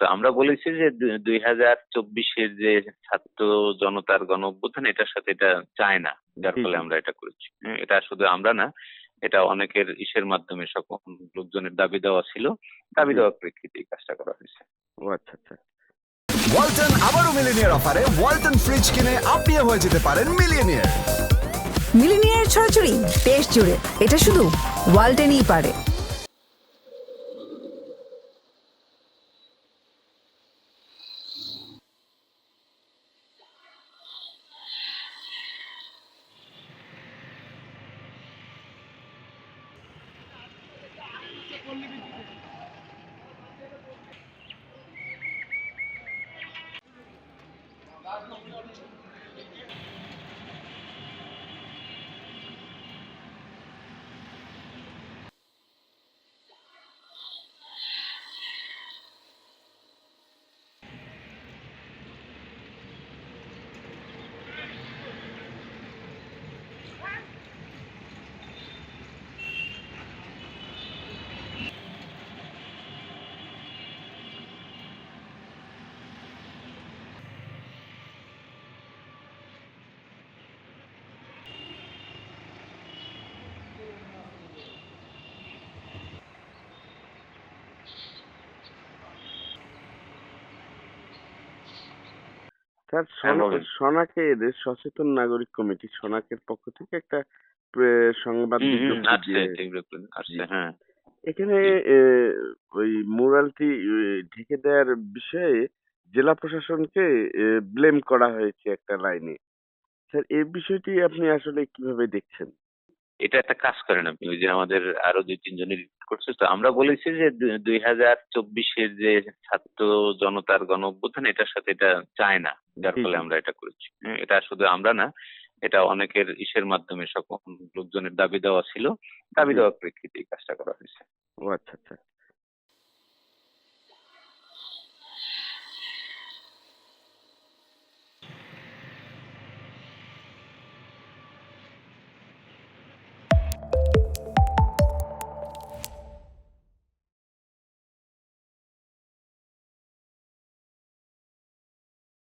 তো আমরা বলেছি যে দুই হাজার চব্বিশের যে ছাত্র জনতার গণ অভ্যুত্থান এটার সাথে এটা চায় না। যার ফলে আমরা এটা করেছি। এটা শুধু আমরা না এটা অনেকের ইসের মাধ্যমে সকল লোকজনের দাবি দেওয়া ছিল। দাবি। দেওয়ার প্রেক্ষিতে এই কাজটা করা হয়েছে। ও আচ্ছা আচ্ছা। ওয়ালটন আবারও মিলিনিয়ার অফারে ওয়ালটন ফ্রিজ কিনে আপনিও হয়ে যেতে পারেন মিলিয়নিয়ার মিলিনিয়ার ছড়াছড়ি দেশ জুড়ে। এটা শুধু ওয়ালটেনই পারে। স্যার হ্যাঁ, সোনা- বলেন। সোনাকের সচেতন নাগরিক কমিটি সোনাকের পক্ষ থেকে একটা সংবাদ। হ্যাঁ। এখানে ওই মুরালটি ঢেকে দেওয়ার বিষয়ে জেলা প্রশাসনকে ব্লেম করা হয়েছে একটা লাইনে। স্যার এই বিষয়টি আপনি আসলে কীভাবে দেখছেন? এটা একটা কাজ করেন আপনি ওই যে আমাদের আরও দুই তিনজন করছে। তো আমরা বলেছি যে দুই হাজার চব্বিশের যে ছাত্র জনতার গণ অভ্যুত্থান এটার সাথে এটা চায় না। যার ফলে আমরা এটা করেছি। এটা শুধু আমরা না এটা অনেকের ইসের মাধ্যমে সকল লোকজনের দাবি দেওয়া ছিল। দাবি। দেওয়ার প্রেক্ষিতে এই কাজটা করা হয়েছে। ও আচ্ছা আচ্ছা।